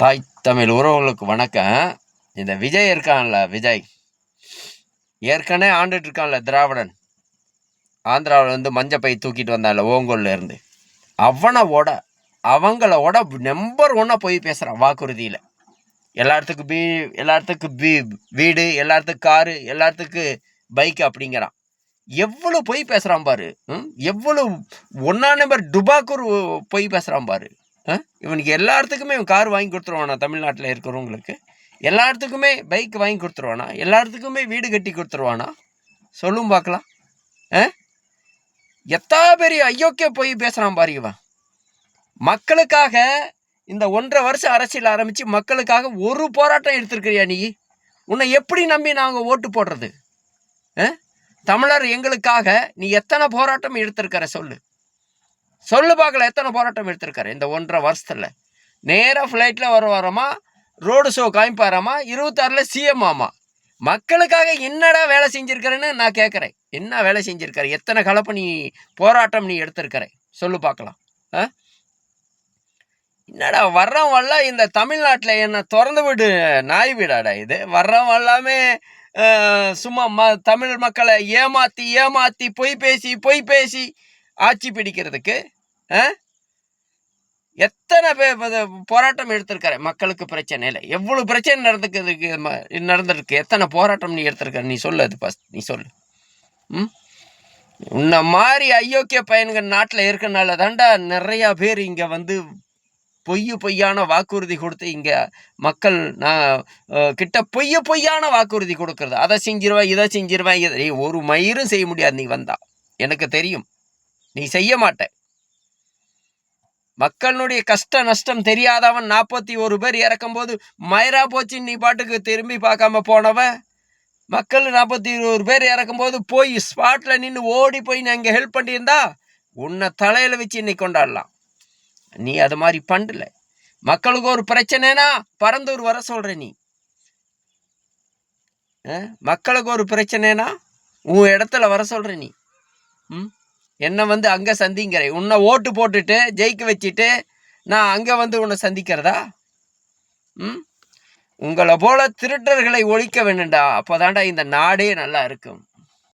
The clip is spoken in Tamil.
தாய் தமிழ் உறவுகளுக்கு வணக்கம். இந்த விஜய் இருக்கான்ல விஜய். ஏற்கனவே ஆண்டுட்டு இருக்கான்ல திராவிடன். ஆந்திராவில் வந்து மஞ்சப்பை தூக்கிட்டு வந்தான்ல ஓங்கோல்லேருந்து அவனோட அவங்களோட நம்பர் ஒன்றா போய் பேசுகிறான் வாக்குறுதியில். எல்லாத்துக்கும் பீ எல்லாத்துக்கும் வீ வீடு எல்லாத்துக்கும் காரு எல்லாத்துக்கும் பைக் அப்படிங்கிறான். எவ்வளோ பொய் பேசுகிறான் பாரு ம்? எவ்வளோ ஒன்றா நம்பர் டுபாக்கூர் பொய் பேசுகிறான் பாரு. ஆ? இவனுக்கு எல்லாத்துக்குமே இவன் கார் வாங்கி கொடுத்துருவானா? தமிழ்நாட்டில் இருக்கிறவங்களுக்கு எல்லாத்துக்குமே பைக் வாங்கி கொடுத்துருவானா? எல்லாத்துக்குமே வீடு கட்டி கொடுத்துருவானா? சொல்லும் பார்க்கலாம். ஆ? எத்தா பெரிய ஐயோக்கிய போய் பேசுகிறான் பாரு இவன். மக்களுக்காக இந்த ஒன்றரை வருஷம் அரசியல் ஆரம்பித்து மக்களுக்காக ஒரு போராட்டம் எடுத்திருக்கிறியா நீ? உன்னை எப்படி நம்பி நாங்கள் ஓட்டு போடுறது? ஆ? தமிழர் எங்களுக்காக நீ எத்தனை போராட்டம் எடுத்திருக்கிற சொல்லு. சொல்லு பார்க்கல எத்தனை போராட்டம் எடுத்திருக்காரு? இந்த ஒன்றரை வருஷத்துல. நேராக ஃப்ளைட்டில் வர வரமா ரோடு ஷோ காமிப்பாராமா? இருபத்தாறில் சிஎம் ஆமா. மக்களுக்காக என்னடா வேலை செஞ்சுருக்கிறேன்னு நான் கேட்குறேன் என்ன வேலை செஞ்சுருக்காரு? எத்தனை கலப்பு நீ போராட்டம் நீ எடுத்திருக்கிற? சொல்லு பார்க்கலாம். ஆ? என்னடா வர்றவன் இந்த தமிழ்நாட்டில் என்ன திறந்து விடு நாய் வீடாடா இது. வர்றவன் எல்லாமே சும்மா ம தமிழ் மக்களை ஏமாற்றி ஏமாற்றி பொய் பேசி பொய் பேசி ஆட்சி பிடிக்கிறதுக்கு ஆ? எத்தனை பேர் போராட்டம் எடுத்திருக்காரு? மக்களுக்கு பிரச்சனை இல்லை. எவ்வளோ பிரச்சனை நடந்துக்கிறதுக்கு நடந்திருக்கு? எத்தனை போராட்டம் நீ எடுத்திருக்காரு? நீ சொல்லு அது ஃபஸ்ட் நீ சொல்லு. ம்? உன்ன மாதிரி அயோக்கிய பையன்கள் நாட்டில் இருக்கனால தாண்டா நிறையா பேர் இங்கே வந்து பொய் பொய்யான வாக்குறுதி கொடுத்து இங்கே மக்கள் நான் கிட்ட பொய்ய பொய்யான வாக்குறுதி கொடுக்கறது. அதை செஞ்சிருவேன் இதை செஞ்சிருவேன் இதை ஒரு மயிரும் செய்ய முடியாது. நீ வந்தா. எனக்கு தெரியும். நீ செய்ய மாட்ட. மக்களுடைய கஷ்ட நஷ்டம் தெரியாதவன் நாற்பத்தி ஒரு பேர் இறக்கும்போது மயரா போச்சு நீ பாட்டுக்கு திரும்பி பார்க்காம போனவன் மக்கள் நாற்பத்தி ஒரு பேர் இறக்கும்போது போய் ஸ்பாட்டில் நின்று ஓடி போய் நீ இங்கே ஹெல்ப் பண்ணியிருந்தா உன்னை தலையில் வச்சு இன்னைக்கு கொண்டாடலாம்? நீ அது மாதிரி பண்ணல. மக்களுக்கு ஒரு பிரச்சனைனா பரந்தூர் வர சொல்கிற நீ. மக்களுக்கு ஒரு பிரச்சனைனா உன் இடத்துல வர சொல்கிற நீ. ம்? என்னை வந்து அங்கே சந்திங்கிற. உன்னை ஓட்டு போட்டுட்டு ஜெயிக்க வச்சுட்டு நான் அங்கே வந்து உன்னை சந்திக்கிறதா? ம்? உங்களை போல திருடர்களை ஒழிக்க வேணும்டா. அப்போதான்டா இந்த நாடே நல்லா இருக்கும்.